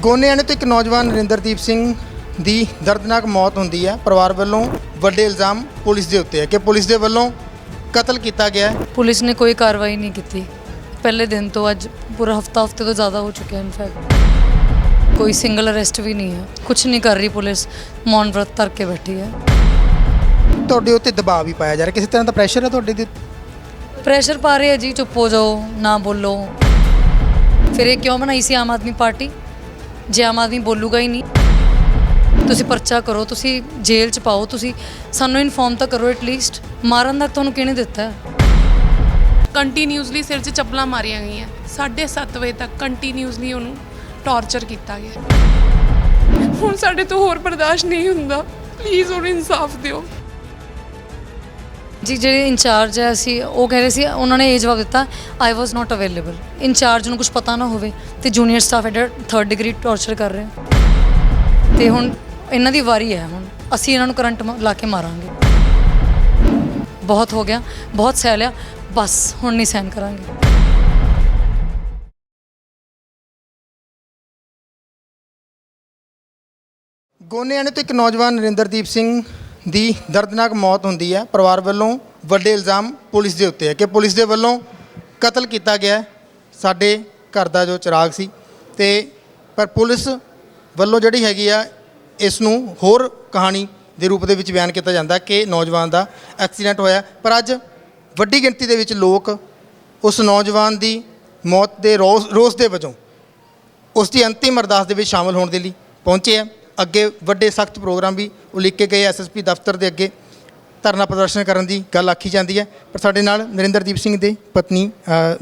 ਗੋਨੇਆਣੇ ਤੋਂ ਇੱਕ ਨੌਜਵਾਨ ਨਰਿੰਦਰਦੀਪ ਸਿੰਘ ਦੀ ਦਰਦਨਾਕ ਮੌਤ ਹੁੰਦੀ ਹੈ। ਪਰਿਵਾਰ ਵੱਲੋਂ ਵੱਡੇ ਇਲਜ਼ਾਮ ਪੁਲਿਸ ਦੇ ਉੱਤੇ ਹੈ ਕਿ ਪੁਲਿਸ ਦੇ ਵੱਲੋਂ ਕਤਲ ਕੀਤਾ ਗਿਆ ਹੈ। ਪੁਲਿਸ ਨੇ ਕੋਈ ਕਾਰਵਾਈ ਨਹੀਂ ਕੀਤੀ। ਪਹਿਲੇ ਦਿਨ ਤੋਂ ਅੱਜ ਪੂਰਾ ਹਫਤਾ ਹਫ਼ਤੇ ਤੋਂ ਜ਼ਿਆਦਾ ਹੋ ਚੁੱਕਿਆ ਇਨਫੈਕਟ ਕੋਈ ਸਿੰਗਲ ਅਰੈਸਟ ਵੀ ਨਹੀਂ ਹੈ। ਕੁਝ ਨਹੀਂ ਕਰ ਰਹੀ ਪੁਲਿਸ। ਮੌਨ ਵਰਤ ਧਰ ਕੇ ਬੈਠੀ ਹੈ। ਤੁਹਾਡੇ ਉੱਤੇ ਦਬਾਅ ਵੀ ਪਾਇਆ ਜਾ ਰਿਹਾ। ਕਿਸੇ ਤਰ੍ਹਾਂ ਦਾ ਪ੍ਰੈਸ਼ਰ ਹੈ ਤੁਹਾਡੇ ਤੇ? ਪ੍ਰੈਸ਼ਰ ਪਾ ਰਹੇ ਆ ਜੀ। ਚੁੱਪ ਹੋ ਜਾਓ ਨਾ ਬੋਲੋ। ਫਿਰ ਇਹ ਕਿਉਂ ਬਣਾਈ ਸੀ ਆਮ ਆਦਮੀ ਪਾਰਟੀ? ਜੇ ਆਮ ਆਦਮੀ ਬੋਲੂਗਾ ਹੀ ਨਹੀਂ। ਤੁਸੀਂ ਪਰਚਾ ਕਰੋ ਤੁਸੀਂ ਜੇਲ੍ਹ 'ਚ ਪਾਓ ਤੁਸੀਂ ਸਾਨੂੰ ਇਨਫੋਰਮ ਤਾਂ ਕਰੋ ਐਟਲੀਸਟ ਮਾਰਨ ਦਾ ਤੁਹਾਨੂੰ ਕਿਹਨੇ ਦਿੱਤਾ? ਹੈ? ਕੰਟੀਨਿਊਸਲੀ ਸਿਰ 'ਚ ਚੱਪਲਾਂ ਮਾਰੀਆਂ ਗਈਆਂ। 7:30 ਵਜੇ ਤੱਕ ਕੰਟੀਨਿਊਸਲੀ ਉਹਨੂੰ ਟਾਰਚਰ ਕੀਤਾ ਗਿਆ। ਹੁਣ ਸਾਡੇ ਤੋਂ ਹੋਰ ਬਰਦਾਸ਼ਤ ਨਹੀਂ ਹੁੰਦਾ। ਪਲੀਜ਼ ਉਹਨੂੰ ਇਨਸਾਫ ਦਿਓ। ਜੀ ਜਿਹੜੇ ਇੰਚਾਰਜ ਹੈ ਅਸੀਂ ਉਹ ਕਹਿ ਰਹੇ ਸੀ ਉਹਨਾਂ ਨੇ ਇਹ ਜਵਾਬ ਦਿੱਤਾ ਆਈ ਵਾਸ ਨਾਟ ਅਵੇਲੇਬਲ ਇੰਚਾਰਜ ਨੂੰ ਕੁਝ ਪਤਾ ਨਾ ਹੋਵੇ। ਤੇ ਜੂਨੀਅਰ ਸਟਾਫ ਐਡਰ 3rd ਡਿਗਰੀ ਟਾਰਚਰ ਕਰ ਰਹੇ ਆ। ਤੇ ਹੁਣ ਇਹਨਾਂ ਦੀ ਵਾਰੀ ਹੈ ਹੁਣ। ਅਸੀਂ ਇਹਨਾਂ ਨੂੰ ਕਰੰਟ ਲਾ ਕੇ ਮਾਰਾਂਗੇ। ਬਹੁਤ ਹੋ ਗਿਆ, ਬਹੁਤ ਸਹਿ ਲਿਆ ਬਸ, ਹੁਣ ਨਹੀਂ ਸਹਿਣ ਕਰਾਂਗੇ। ਗੋਨੇਆਣੇ ਤੋਂ ਇੱਕ ਨੌਜਵਾਨ ਨਰਿੰਦਰਦੀਪ ਸਿੰਘ ਦੀ ਦਰਦਨਾਕ ਮੌਤ ਹੁੰਦੀ ਹੈ। ਪਰਿਵਾਰ ਵੱਲੋਂ ਵੱਡੇ ਇਲਜ਼ਾਮ ਪੁਲਿਸ ਦੇ ਉੱਤੇ ਹੈ ਕਿ ਪੁਲਿਸ ਦੇ ਵੱਲੋਂ ਕਤਲ ਕੀਤਾ ਗਿਆ ਹੈ। ਸਾਡੇ ਘਰ ਦਾ ਜੋ ਚਿਰਾਗ ਸੀ ਤੇ ਪਰ ਪੁਲਿਸ ਵੱਲੋਂ ਜਿਹੜੀ ਹੈਗੀ ਆ, ਇਸ ਨੂੰ ਹੋਰ ਕਹਾਣੀ ਦੇ ਰੂਪ ਦੇ ਵਿੱਚ ਬਿਆਨ ਕੀਤਾ ਜਾਂਦਾ ਕਿ ਨੌਜਵਾਨ ਦਾ ਐਕਸੀਡੈਂਟ ਹੋਇਆ। ਪਰ ਅੱਜ ਵੱਡੀ ਗਿਣਤੀ ਦੇ ਵਿੱਚ ਲੋਕ ਉਸ ਨੌਜਵਾਨ ਦੀ ਮੌਤ ਦੇ ਰੋਸ ਰੋਸ ਦੇ ਵਜੋਂ ਉਸ ਦੀ ਅੰਤਿਮ ਅਰਦਾਸ ਦੇ ਵਿੱਚ ਸ਼ਾਮਲ ਹੋਣ ਦੇ ਲਈ ਪਹੁੰਚੇ ਆ। ਅੱਗੇ ਵੱਡੇ ਸਖਤ ਪ੍ਰੋਗਰਾਮ ਵੀ ਉਲੀਕ ਕੇ ਗਏ ਐਸਐਸਪੀ ਦਫ਼ਤਰ ਦੇ ਅੱਗੇ। ਧਰਨਾ ਪ੍ਰਦਰਸ਼ਨ ਕਰਨ ਦੀ ਗੱਲ ਆਖੀ ਜਾਂਦੀ ਹੈ। ਪਰ ਸਾਡੇ ਨਾਲ ਨਰਿੰਦਰਦੀਪ ਸਿੰਘ ਦੇ ਪਤਨੀ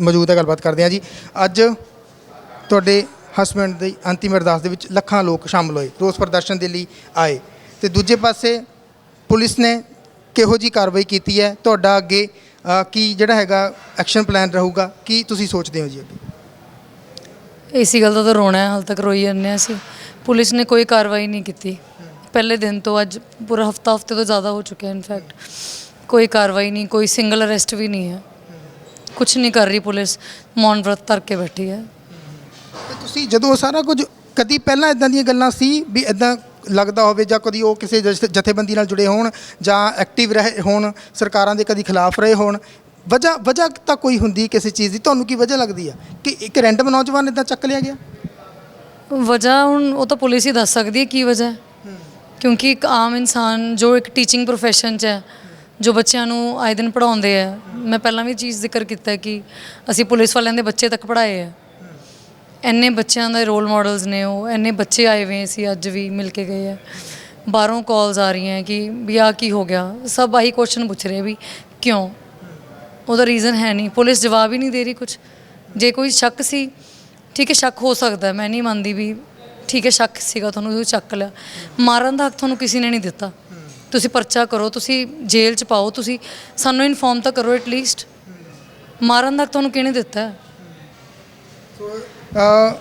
ਮੌਜੂਦ ਹੈ। ਗੱਲਬਾਤ ਕਰਦੇ ਹਾਂ ਜੀ। ਅੱਜ ਤੁਹਾਡੇ ਹਸਬੰਡ ਦੀ ਅੰਤਿਮ ਅਰਦਾਸ ਦੇ ਵਿੱਚ ਲੱਖਾਂ ਲੋਕ ਸ਼ਾਮਲ ਹੋਏ, ਰੋਸ ਪ੍ਰਦਰਸ਼ਨ ਦੇ ਲਈ ਆਏ। ਤੇ ਦੂਜੇ ਪਾਸੇ ਪੁਲਿਸ ਨੇ ਕਿਹੋ ਜੀ ਕਾਰਵਾਈ ਕੀਤੀ ਹੈ? ਤੁਹਾਡਾ ਅੱਗੇ ਕੀ ਜਿਹੜਾ ਹੈਗਾ ਐਕਸ਼ਨ ਪਲਾਨ ਰਹੂਗਾ? ਕੀ ਤੁਸੀਂ ਸੋਚਦੇ ਹੋ ਜੀ ਅੱਗੇ? ਇਸੀ ਗੱਲ ਦਾ ਤਾਂ ਰੋਣਾ ਹੈ। ਹਾਲ ਤੱਕ ਰੋਈ ਜਾਂਦੇ ਹਾਂ ਅਸੀਂ। ਪੁਲਿਸ ਨੇ ਕੋਈ ਕਾਰਵਾਈ ਨਹੀਂ ਕੀਤੀ। ਪਹਿਲੇ ਦਿਨ ਤੋਂ ਅੱਜ ਪੂਰਾ ਹਫਤਾ ਹਫ਼ਤੇ ਤੋਂ ਜ਼ਿਆਦਾ ਹੋ ਚੁੱਕਿਆ ਇਨਫੈਕਟ ਕੋਈ ਕਾਰਵਾਈ ਨਹੀਂ ਕੋਈ ਸਿੰਗਲ ਅਰੈਸਟ ਵੀ ਨਹੀਂ ਹੈ। ਕੁਝ ਨਹੀਂ ਕਰ ਰਹੀ ਪੁਲਿਸ ਮੌਨ ਵਰਤ ਧਰ ਕੇ ਬੈਠੀ ਹੈ। ਤੇ ਤੁਸੀਂ ਜਦੋਂ ਸਾਰਾ ਕੁਝ ਕਦੀ ਪਹਿਲਾਂ ਇਦਾਂ ਦੀਆਂ ਗੱਲਾਂ ਸੀ ਵੀ ਇਦਾਂ ਲੱਗਦਾ ਹੋਵੇ ਜਾਂ ਕਦੀ ਉਹ ਕਿਸੇ ਜਥ- ਜਥੇਬੰਦੀ ਨਾਲ ਜੁੜੇ ਹੋਣ ਜਾਂ ਐਕਟਿਵ ਰਹੇ ਹੋਣ ਸਰਕਾਰਾਂ ਦੇ ਕਦੀ ਖਿਲਾਫ ਰਹੇ ਹੋਣ? ਵਜ੍ਹਾ ਵਜ੍ਹਾ ਤਾਂ ਕੋਈ ਹੁੰਦੀ ਕਿਸੇ ਚੀਜ਼ ਦੀ ਤੁਹਾਨੂੰ ਕੀ ਵਜ੍ਹਾ ਲੱਗਦੀ ਆ? ਕਿ ਇੱਕ ਰੈਂਡਮ ਨੌਜਵਾਨ ਇਦਾਂ ਚੱਕ ਲਿਆ ਗਿਆ? ਵਜ੍ਹਾ ਹੁਣ ਉਹ ਤਾਂ ਪੁਲਿਸ ਹੀ ਦੱਸ ਸਕਦੀ ਹੈ ਕੀ ਵਜ੍ਹਾ ਹੈ। ਕਿਉਂਕਿ ਇੱਕ ਆਮ ਇਨਸਾਨ ਜੋ ਇੱਕ ਟੀਚਿੰਗ ਪ੍ਰੋਫੈਸ਼ਨ 'ਚ ਹੈ, ਜੋ ਬੱਚਿਆਂ ਨੂੰ ਆਏ ਦਿਨ ਪੜਾਉਂਦੇ ਆ, ਮੈਂ ਪਹਿਲਾਂ ਵੀ ਚੀਜ਼ ਜ਼ਿਕਰ ਕੀਤਾ ਕਿ ਅਸੀਂ ਪੁਲਿਸ ਵਾਲਿਆਂ ਦੇ ਬੱਚੇ ਤੱਕ ਪੜਾਏ ਆ। ਇੰਨੇ ਬੱਚਿਆਂ ਦੇ ਰੋਲ ਮਾਡਲਸ ਨੇ ਉਹ, ਇੰਨੇ ਬੱਚੇ ਆਏ ਹੋਏ ਸੀ ਅੱਜ ਵੀ ਮਿਲ ਕੇ ਗਏ ਆ। ਬਾਹਰੋਂ ਕਾਲਸ ਆ ਰਹੀਆਂ ਕਿ ਵੀ ਆ ਕੀ ਹੋ ਗਿਆ? ਸਭ ਆਹੀ ਕੁਐਸਚਨ ਪੁੱਛ ਰਹੇ ਵੀ ਕਿਉਂ? ਉਹਦਾ ਰੀਜ਼ਨ ਹੈ ਨਹੀਂ। ਪੁਲਿਸ ਜਵਾਬ ਹੀ ਨਹੀਂ ਦੇ ਰਹੀ ਕੁਝ ਜੇ ਕੋਈ ਸ਼ੱਕ ਸੀ, ਠੀਕ ਹੈ, ਸ਼ੱਕ ਹੋ ਸਕਦਾ, ਮੈਂ ਨਹੀਂ ਮੰਨਦੀ ਵੀ ਠੀਕ ਹੈ ਸ਼ੱਕ ਸੀਗਾ ਤੁਹਾਨੂੰ ਉਹ ਚੱਕ ਲਿਆ। ਮਾਰਨ ਦਾ ਹੱਕ ਤੁਹਾਨੂੰ ਕਿਸੇ ਨੇ ਨਹੀਂ ਦਿੱਤਾ। ਤੁਸੀਂ ਪਰਚਾ ਕਰੋ ਤੁਸੀਂ ਜੇਲ੍ਹ 'ਚ ਪਾਓ ਤੁਸੀਂ ਸਾਨੂੰ ਇਨਫੋਰਮ ਤਾਂ ਕਰੋ ਐਟਲੀਸਟ ਮਾਰਨ ਦਾ ਹੱਕ ਤੁਹਾਨੂੰ ਕਿਹਨੇ ਦਿੱਤਾ? ਹੈ? ਅ,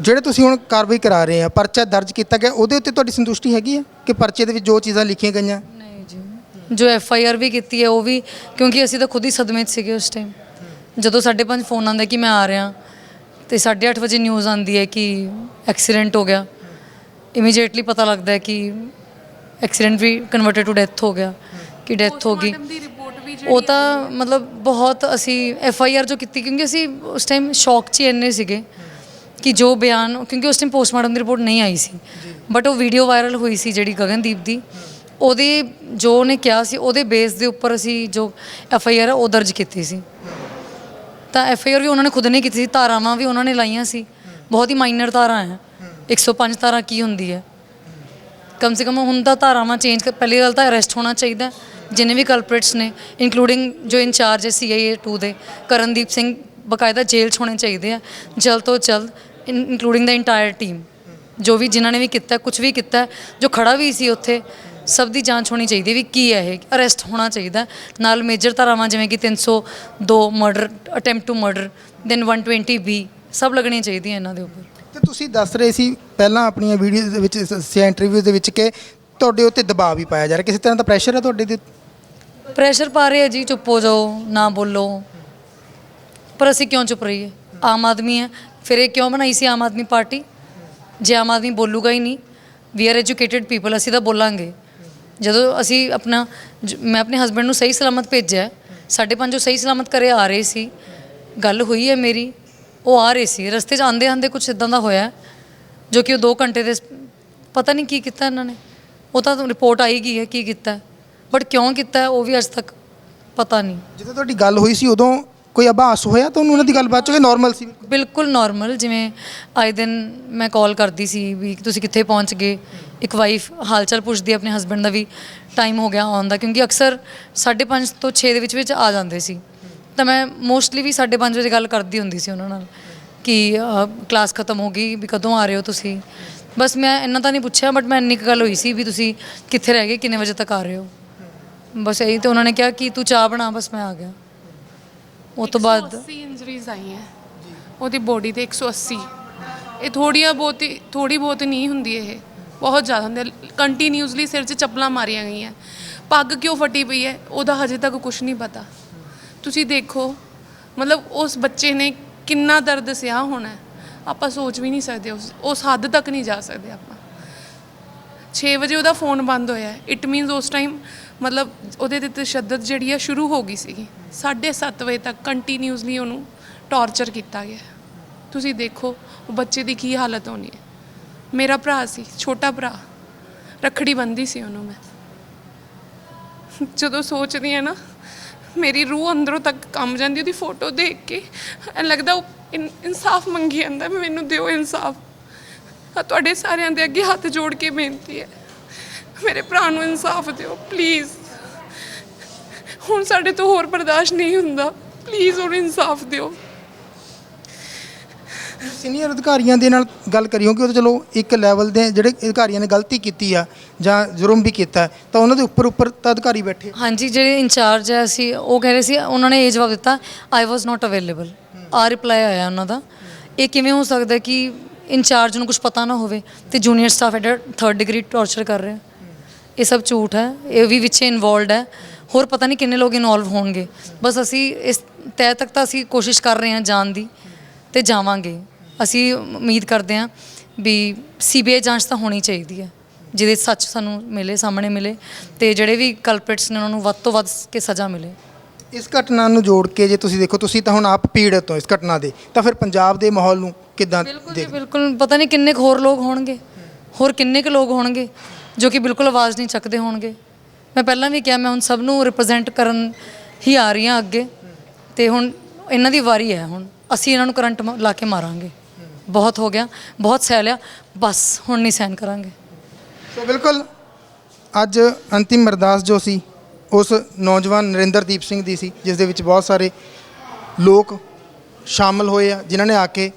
ਜਿਹੜੇ ਤੁਸੀਂ ਹੁਣ ਕਾਰਵਾਈ ਕਰਾ ਰਹੇ ਆ ਪਰਚਾ ਦਰਜ ਕੀਤਾ ਗਿਆ ਉਹਦੇ ਉੱਤੇ ਤੁਹਾਡੀ ਸੰਤੁਸ਼ਟੀ ਹੈਗੀ ਆ ਕਿ ਪਰਚੇ ਦੇ ਵਿੱਚ ਜੋ ਚੀਜ਼ਾਂ ਲਿਖੀਆਂ ਗਈਆਂ? ਨਹੀਂ ਜੀ। ਜੋ ਐਫ ਆਈ ਆਰ ਵੀ ਕੀਤੀ ਹੈ ਉਹ ਵੀ ਕਿਉਂਕਿ ਅਸੀਂ ਤਾਂ ਖੁਦ ਹੀ ਸਦਮੇ 'ਚ ਸੀਗੇ ਉਸ ਟਾਈਮ ਜਦੋਂ ਸਾਡੇ ਪੰਜ ਫੋਨ ਆਉਂਦਾ ਕਿ ਮੈਂ ਆ ਰਿਹਾ ਤੇ 8:30 ਵਜੇ ਨਿਊਜ਼ ਆਉਂਦੀ ਹੈ ਕਿ ਐਕਸੀਡੈਂਟ ਹੋ ਗਿਆ। ਇਮੀਡੀਏਟਲੀ ਪਤਾ ਲੱਗਦਾ ਹੈ ਕਿ ਐਕਸੀਡੈਂਟ ਵੀ ਕਨਵਰਟਡ ਟੂ ਡੈਥ ਹੋ ਗਿਆ ਕਿ ਡੈਥ ਹੋ ਗਈ। ਉਹ ਤਾਂ ਮਤਲਬ ਬਹੁਤ ਅਸੀਂ ਐਫ ਆਈ ਆਰ ਜੋ ਕੀਤੀ ਕਿਉਂਕਿ ਅਸੀਂ ਉਸ ਟਾਈਮ ਸ਼ੌਕ 'ਚ ਇੰਨੇ ਸੀਗੇ ਕਿ ਜੋ ਬਿਆਨ ਕਿਉਂਕਿ ਉਸ ਟਾਈਮ ਪੋਸਟਮਾਰਟਮ ਦੀ ਰਿਪੋਰਟ ਨਹੀਂ ਆਈ ਸੀ। ਬਟ ਉਹ ਵੀਡੀਓ ਵਾਇਰਲ ਹੋਈ ਸੀ ਜਿਹੜੀ ਗਗਨਦੀਪ ਦੀ। ਉਹਦੇ ਜੋ ਉਹਨੇ ਕਿਹਾ ਸੀ ਉਹਦੇ ਬੇਸ ਦੇ ਉੱਪਰ ਅਸੀਂ ਜੋ ਐਫ ਆਈ ਆਰ ਉਹ ਦਰਜ ਕੀਤੀ ਸੀ। ਤਾਂ ਐਫ ਆਈ ਆਰ ਵੀ ਉਹਨਾਂ ਨੇ ਖੁਦ ਨੇ ਕੀਤੀ ਸੀ, ਧਾਰਾਵਾਂ ਵੀ ਉਹਨਾਂ ਨੇ ਲਾਈਆਂ ਸੀ। ਬਹੁਤ ਹੀ ਮਾਈਨਰ ਧਾਰਾ ਹੈ। 105 ਧਾਰਾ ਕੀ ਹੁੰਦੀ ਹੈ? ਕਮ ਸੇ ਕਮ ਹੁਣ ਤਾਂ ਧਾਰਾਵਾਂ ਚੇਂਜ ਪਹਿਲੀ ਗੱਲ ਤਾਂ ਅਰੈਸਟ ਹੋਣਾ ਚਾਹੀਦਾ ਜਿੰਨੇ ਵੀ ਕਲਪ੍ਰਿਟਸ ਨੇ ਇਨਕਲੂਡਿੰਗ ਜੋ ਇੰਚਾਰਜ ਹੈ ਸੀਆਈਏ 2 ਦੇ, ਕਰਨਦੀਪ ਸਿੰਘ ਬਕਾਇਦਾ ਜੇਲ੍ਹ 'ਚ ਹੋਣੇ ਚਾਹੀਦੇ ਆ। ਜਲਦ ਤੋਂ ਜਲਦ ਇਨਕਲੂਡਿੰਗ ਦਾ ਇੰਟਾਇਰ ਟੀਮ ਜੋ ਵੀ ਜਿਨ੍ਹਾਂ ਨੇ ਵੀ ਕੀਤਾ ਕੁਝ ਵੀ ਕੀਤਾ, ਜੋ ਖੜਾ ਵੀ ਸੀ ਉੱਥੇ ਸਭ ਦੀ ਜਾਂਚ ਹੋਣੀ ਚਾਹੀਦੀ ਹੈ ਵੀ ਕੀ ਹੈ ਇਹ ਅਰੈਸਟ ਹੋਣਾ ਚਾਹੀਦਾ ਨਾਲ ਮੇਜਰ ਧਾਰਾਵਾਂ ਜਿਵੇਂ ਕਿ 302 murder attempt to murder then 120 B ਸਭ ਲੱਗਣੀਆਂ ਚਾਹੀਦੀਆਂ ਇਹਨਾਂ ਦੇ ਉੱਪਰ। ਤੇ ਤੁਸੀਂ ਦੱਸ ਰਹੇ ਸੀ ਪਹਿਲਾਂ ਆਪਣੀਆਂ ਵੀਡੀਓਜ਼ ਦੇ ਵਿੱਚ ਸਿਆ ਇੰਟਰਵਿਊ ਦੇ ਵਿੱਚ ਕਿ ਤੁਹਾਡੇ ਉੱਤੇ ਦਬਾਅ ਵੀ ਪਾਇਆ ਜਾ ਰਿਹਾ ਕਿਸੇ ਤਰ੍ਹਾਂ ਦਾ ਪ੍ਰੈਸ਼ਰ ਹੈ ਤੁਹਾਡੇ ਤੇ? ਪ੍ਰੈਸ਼ਰ ਪਾ ਰਹੇ ਆ ਜੀ ਚੁੱਪ ਹੋ ਜਾਓ ਨਾ ਬੋਲੋ। ਪਰ ਅਸੀਂ ਕਿਉਂ ਚੁੱਪ ਰਹੀਏ? ਆਮ ਆਦਮੀ ਹੈ। ਫਿਰ ਇਹ ਕਿਉਂ ਬਣਾਈ ਸੀ ਆਮ ਆਦਮੀ ਪਾਰਟੀ? ਜੇ ਆਮ ਆਦਮੀ ਬੋਲੂਗਾ ਹੀ ਨਹੀਂ। ਵੀ ਆਰ ਐਜੂਕੇਟਿਡ ਪੀਪਲ ਅਸੀਂ ਤਾਂ ਬੋਲਾਂਗੇ। ਜਦੋਂ ਅਸੀਂ ਆਪਣਾ ਜ- ਮੈਂ ਆਪਣੇ ਹਸਬੰਡ ਨੂੰ ਸਹੀ ਸਲਾਮਤ ਭੇਜਿਆ ਸਾਡੇ ਪੰਜ ਸਹੀ ਸਲਾਮਤ ਘਰੇ ਆ ਰਹੇ ਸੀ। ਗੱਲ ਹੋਈ ਹੈ ਮੇਰੀ ਉਹ ਆ ਰਹੇ ਸੀ। ਰਸਤੇ 'ਚ ਆਂਦੇ ਆਂਦੇ ਕੁਝ ਇਦਾਂ ਦਾ ਹੋਇਆ ਜੋ ਕਿ ਉਹ 2 ਘੰਟੇ ਦੇ ਪਤਾ ਨਹੀਂ ਕੀ ਕੀਤਾ ਇਹਨਾਂ ਨੇ। ਉਹ ਤਾਂ ਰਿਪੋਰਟ ਆਈ ਗਈ ਹੈ ਕੀ ਕੀਤਾ। ਬਟ ਕਿਉਂ ਕੀਤਾ ਹੈ, ਉਹ ਵੀ ਅੱਜ ਤੱਕ ਪਤਾ ਨਹੀਂ। ਜਦੋਂ ਤੁਹਾਡੀ ਗੱਲ ਹੋਈ ਸੀ ਉਦੋਂ ਕੋਈ ਆਭਾਸ ਹੋਇਆ ਤੁਹਾਨੂੰ ਉਹਨਾਂ ਦੀ ਗੱਲਬਾਤ ਚੋਂ, ਕਿ ਨਾਰਮਲ ਸੀ? ਬਿਲਕੁਲ ਨਾਰਮਲ ਜਿਵੇਂ ਆਏ ਦਿਨ ਮੈਂ ਕਾਲ ਕਰਦੀ ਸੀ ਵੀ ਤੁਸੀਂ ਕਿੱਥੇ ਪਹੁੰਚ ਗਏ? ਇੱਕ ਵਾਈਫ ਹਾਲਚਾਲ ਪੁੱਛਦੀ ਆਪਣੇ ਹਸਬੰਡ ਦਾ ਵੀ ਟਾਈਮ ਹੋ ਗਿਆ ਆਉਣ ਦਾ, ਕਿਉਂਕਿ ਅਕਸਰ 5:30 ਤੋਂ 6 ਦੇ ਵਿੱਚ ਵਿੱਚ ਆ ਜਾਂਦੇ ਸੀ। ਤਾਂ ਮੈਂ ਮੋਸਟਲੀ ਵੀ 5:30 ਵਜੇ ਗੱਲ ਕਰਦੀ ਹੁੰਦੀ ਸੀ ਉਹਨਾਂ ਨਾਲ ਕਿ ਕਲਾਸ ਖਤਮ ਹੋ ਗਈ, ਵੀ ਕਦੋਂ ਆ ਰਹੇ ਹੋ ਤੁਸੀਂ? ਬਸ ਮੈਂ ਇੰਨਾ ਤਾਂ ਨਹੀਂ ਪੁੱਛਿਆ ਬਟ ਮੈਂ ਇੰਨੀ ਕੁ ਗੱਲ ਹੋਈ ਸੀ ਵੀ ਤੁਸੀਂ ਕਿੱਥੇ ਰਹਿ ਗਏ, ਕਿੰਨੇ ਵਜੇ ਤੱਕ ਆ ਰਹੇ ਹੋ? ਬਸ ਇਹੀ ਤੇ ਉਹਨਾਂ ਨੇ ਕਿਹਾ ਕਿ ਤੂੰ ਚਾਹ ਬਣਾ, ਬਸ ਮੈਂ ਆ ਗਿਆ। ਉਸ ਤੋਂ ਬਾਅਦ 180 ਇੰਜਰੀਜ਼ ਆਈਆਂ। ਉਹਦੀ ਬੋਡੀ ਤੇ 180 ਇਹ ਥੋੜੀਆਂ ਬਹੁਤ ਹੀ ਥੋੜੀ ਬਹੁਤ ਨਹੀਂ ਹੁੰਦੀ ਇਹ। ਬਹੁਤ ਜ਼ਿਆਦਾ ਹੁੰਦੀ ਕੰਟੀਨਿਊਸਲੀ ਸਿਰ 'ਚ ਚੱਪਲਾਂ ਮਾਰੀਆਂ ਗਈਆਂ। ਪੱਗ ਕਿਉਂ ਫਟੀ ਪਈ ਹੈ? ਉਹਦਾ ਹਜੇ ਤੱਕ ਕੁਝ ਨਹੀਂ ਪਤਾ। ਤੁਸੀਂ ਦੇਖੋ, ਮਤਲਬ ਉਸ ਬੱਚੇ ਨੇ ਕਿੰਨਾ ਦਰਦ ਸਿਆ ਹੋਣਾ ਆਪਾਂ ਸੋਚ ਵੀ ਨਹੀਂ ਸਕਦੇ। ਉਸ ਉਸ ਹੱਦ ਤੱਕ ਨਹੀਂ ਜਾ ਸਕਦੇ ਆਪਾਂ। 6 ਵਜੇ ਉਹਦਾ ਫੋਨ ਬੰਦ ਹੋਇਆ ਇਟ ਮੀਨਸ ਉਸ ਟਾਈਮ ਮਤਲਬ ਉਹਦੇ ਤੇ ਤਸ਼ੱਦਦ ਜਿਹੜੀ ਆ ਸ਼ੁਰੂ ਹੋ ਗਈ ਸੀਗੀ। 7:30 ਵਜੇ ਤੱਕ ਕੰਟੀਨਿਊਸਲੀ ਉਹਨੂੰ ਟੌਰਚਰ ਕੀਤਾ ਗਿਆ। ਤੁਸੀਂ ਦੇਖੋ, ਉਹ ਬੱਚੇ ਦੀ ਕੀ ਹਾਲਤ ਹੋਣੀ ਹੈ। ਮੇਰਾ ਭਰਾ ਸੀ, ਛੋਟਾ ਭਰਾ। ਰੱਖੜੀ ਬੰਦੀ ਸੀ ਉਹਨੂੰ ਮੈਂ। ਜਦੋਂ ਸੋਚਦੀ ਆ ਨਾ, ਮੇਰੀ ਰੂਹ ਅੰਦਰੋਂ ਤੱਕ ਕੰਬ ਜਾਂਦੀ, ਉਹਦੀ ਫੋਟੋ ਦੇਖ ਕੇ ਲੱਗਦਾ ਉਹ ਇਨ- ਇਨਸਾਫ ਮੰਗੀ ਜਾਂਦਾ ਵੀ ਮੈਨੂੰ ਦਿਓ ਇਨਸਾਫ। ਤੁਹਾਡੇ ਸਾਰਿਆਂ ਦੇ ਅੱਗੇ ਹੱਥ ਜੋੜ ਕੇ ਬੇਨਤੀ ਹੈ। ਮੇਰੇ ਭਰਾ ਨੂੰ ਇਨਸਾਫ ਦਿਓ ਪਲੀਜ਼ ਹੁਣ ਸਾਡੇ ਤੋਂ ਹੋਰ ਬਰਦਾਸ਼ਤ ਨਹੀਂ ਹੁੰਦਾ। ਪਲੀਜ਼ ਉਹਨੂੰ ਇਨਸਾਫ ਦਿਓ। ਸੀਨੀਅਰ ਅਧਿਕਾਰੀਆਂ ਦੇ ਨਾਲ ਗੱਲ ਕਰੀਓ ਕਿ ਉਹ ਤਾਂ ਚਲੋ ਇੱਕ ਲੈਵਲ ਦੇ ਜਿਹੜੇ ਅਧਿਕਾਰੀਆਂ ਨੇ ਗਲਤੀ ਕੀਤੀ ਆ ਜਾਂ ਜੁਰਮ ਵੀ ਕੀਤਾ ਹੈ, ਤਾਂ ਉਹਨਾਂ ਦੇ ਉੱਪਰ ਉੱਪਰ ਤਾਂ ਅਧਿਕਾਰੀ ਬੈਠੇ। ਹਾਂਜੀ ਜਿਹੜੇ ਇੰਚਾਰਜ ਹੈ ਅਸੀਂ ਉਹ ਕਹਿ ਰਹੇ ਸੀ ਉਹਨਾਂ ਨੇ ਇਹ ਜਵਾਬ ਦਿੱਤਾ ਆਈ ਵਾਸ ਨਾਟ ਅਵੇਲੇਬਲ ਆ ਰਿਪਲਾਈ ਆਇਆ ਉਹਨਾਂ ਦਾ। ਇਹ ਕਿਵੇਂ ਹੋ ਸਕਦਾ ਕਿ ਇੰਚਾਰਜ ਨੂੰ ਕੁਝ ਪਤਾ ਨਾ ਹੋਵੇ ਤੇ junior staff at third degree torture ਕਰ ਰਿਹਾ ਇਹ ਸਭ ਝੂਠ ਹੈ ਇਹ ਵੀ ਵਿੱਚ ਇਨਵੋਲਡ ਹੈ। ਹੋਰ ਪਤਾ ਨਹੀਂ ਕਿੰਨੇ ਲੋਕ ਇਨਵੋਲਵ ਹੋਣਗੇ। ਬਸ ਅਸੀਂ ਇਸ ਤੈ ਤੱਕ ਤਾਂ ਅਸੀਂ ਕੋਸ਼ਿਸ਼ ਕਰ ਰਹੇ ਹਾਂ ਜਾਣ ਦੀ ਤੇ ਜਾਵਾਂਗੇ। ਅਸੀਂ ਉਮੀਦ ਕਰਦੇ ਹਾਂ ਵੀ ਸੀਬੀਆਈ ਜਾਂਚ ਤਾਂ ਹੋਣੀ ਚਾਹੀਦੀ ਹੈ ਜਿਹਦੇ ਸੱਚ ਸਾਨੂੰ ਮਿਲੇ ਸਾਹਮਣੇ ਮਿਲੇ ਤੇ ਜਿਹੜੇ ਵੀ ਕਲਪ੍ਰਿਟਸ ਨੇ ਉਹਨਾਂ ਨੂੰ ਵੱਧ ਤੋਂ ਵੱਧ ਕੇ ਸਜ਼ਾ ਮਿਲੇ। ਇਸ ਘਟਨਾ ਨੂੰ ਜੋੜ ਕੇ ਜੇ ਤੁਸੀਂ ਦੇਖੋ ਤੁਸੀਂ ਤਾਂ ਹੁਣ ਆਪ ਪੀੜਤ ਹੋ ਇਸ ਘਟਨਾ ਦੇ ਤਾਂ ਫਿਰ ਪੰਜਾਬ ਦੇ ਮਾਹੌਲ ਨੂੰ ਕਿੱਦਾਂ ਬਿਲਕੁਲ ਜੀ ਬਿਲਕੁਲ। ਪਤਾ ਨਹੀਂ ਕਿੰਨੇ ਕੁ ਹੋਰ ਲੋਕ ਹੋਣਗੇ ਹੋਰ ਕਿੰਨੇ ਕੁ ਲੋਕ ਹੋਣਗੇ। ਜੋ ਕਿ ਬਿਲਕੁਲ ਆਵਾਜ਼ ਨਹੀਂ ਚੱਕਦੇ ਹੋਣਗੇ। ਮੈਂ ਪਹਿਲਾਂ ਵੀ ਕਿਹਾ, ਮੈਂ ਹੁਣ ਸਭ ਨੂੰ ਰਿਪਰੈਜ਼ੈਂਟ ਕਰਨ ਹੀ ਆ ਰਹੀ ਹਾਂ ਅੱਗੇ। ਤੇ ਹੁਣ ਇਹਨਾਂ ਦੀ ਵਾਰੀ ਹੈ ਹੁਣ। ਅਸੀਂ ਇਹਨਾਂ ਨੂੰ ਕਰੰਟ ਲਾ ਕੇ ਮਾਰਾਂਗੇ। ਬਹੁਤ ਹੋ ਗਿਆ, ਬਹੁਤ ਸਹਿ ਲਿਆ। ਬਸ, ਹੁਣ ਨਹੀਂ ਸਹਿਣ ਕਰਾਂਗੇ। ਸੋ ਬਿਲਕੁਲ, ਅੱਜ ਅੰਤਿਮ ਅਰਦਾਸ ਜੋ ਸੀ, ਉਸ ਨੌਜਵਾਨ ਨਰਿੰਦਰਦੀਪ ਸਿੰਘ ਦੀ ਸੀ ਜਿਸ ਦੇ ਵਿੱਚ ਬਹੁਤ ਸਾਰੇ ਲੋਕ ਸ਼ਾਮਲ ਹੋਏ ਆ, ਜਿਨ੍ਹਾਂ ਨੇ ਆ ਕੇ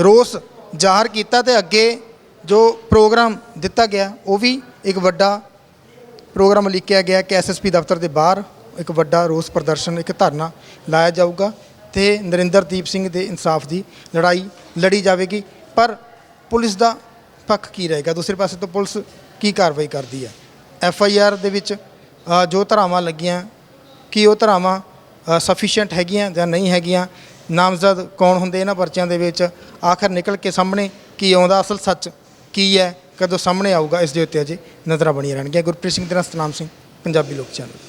ਰੋਸ ਜ਼ਾਹਰ ਕੀਤਾ ਤੇ ਅੱਗੇ ਜੋ ਪ੍ਰੋਗਰਾਮ ਦਿੱਤਾ ਗਿਆ, ਉਹ ਵੀ ਇੱਕ ਵੱਡਾ ਪ੍ਰੋਗਰਾਮ ਲਿਖਿਆ ਗਿਆ ਕਿ ਐਸਐਸਪੀ ਦਫ਼ਤਰ ਦੇ ਬਾਹਰ ਇੱਕ ਵੱਡਾ ਰੋਸ ਪ੍ਰਦਰਸ਼ਨ, ਇੱਕ ਧਰਨਾ ਲਾਇਆ ਜਾਊਗਾ ਤੇ ਨਰਿੰਦਰਦੀਪ ਸਿੰਘ ਦੇ ਇਨਸਾਫ ਦੀ ਲੜਾਈ ਲੜੀ ਜਾਵੇਗੀ। ਪਰ ਪੁਲਿਸ ਦਾ ਪੱਖ ਕੀ ਰਹੇਗਾ? ਦੂਸਰੇ ਪਾਸੇ ਤੋਂ ਪੁਲਿਸ ਕੀ ਕਾਰਵਾਈ ਕਰਦੀ ਹੈ? ਐਫ ਆਈ ਆਰ ਦੇ ਵਿੱਚ ਜੋ ਧਰਾਵਾਂ ਲੱਗੀਆਂ, ਕੀ ਉਹ ਧਰਾਵਾਂ ਸਫੀਸ਼ੀਐਂਟ ਹੈਗੀਆਂ ਜਾਂ ਨਹੀਂ ਹੈਗੀਆਂ? ਨਾਮਜ਼ਦ ਕੌਣ ਹੁੰਦੇ ਇਹਨਾਂ ਪਰਚਿਆਂ ਦੇ ਵਿੱਚ? ਆਖਰ ਨਿਕਲ ਕੇ ਸਾਹਮਣੇ ਕੀ ਆਉਂਦਾ? ਅਸਲ ਸੱਚ ਕੀ ਹੈ? ਕਦੋਂ ਸਾਹਮਣੇ ਆਊਗਾ? ਇਸ ਦੇ ਉੱਤੇ ਅਜੇ ਨਜ਼ਰਾਂ ਬਣੀਆਂ ਰਹਿਣਗੀਆਂ। ਗੁਰਪ੍ਰੀਤ ਸਿੰਘ ਦੇ ਸਤਨਾਮ ਸਿੰਘ, ਪੰਜਾਬੀ ਲੋਕ ਚੈਨਲ।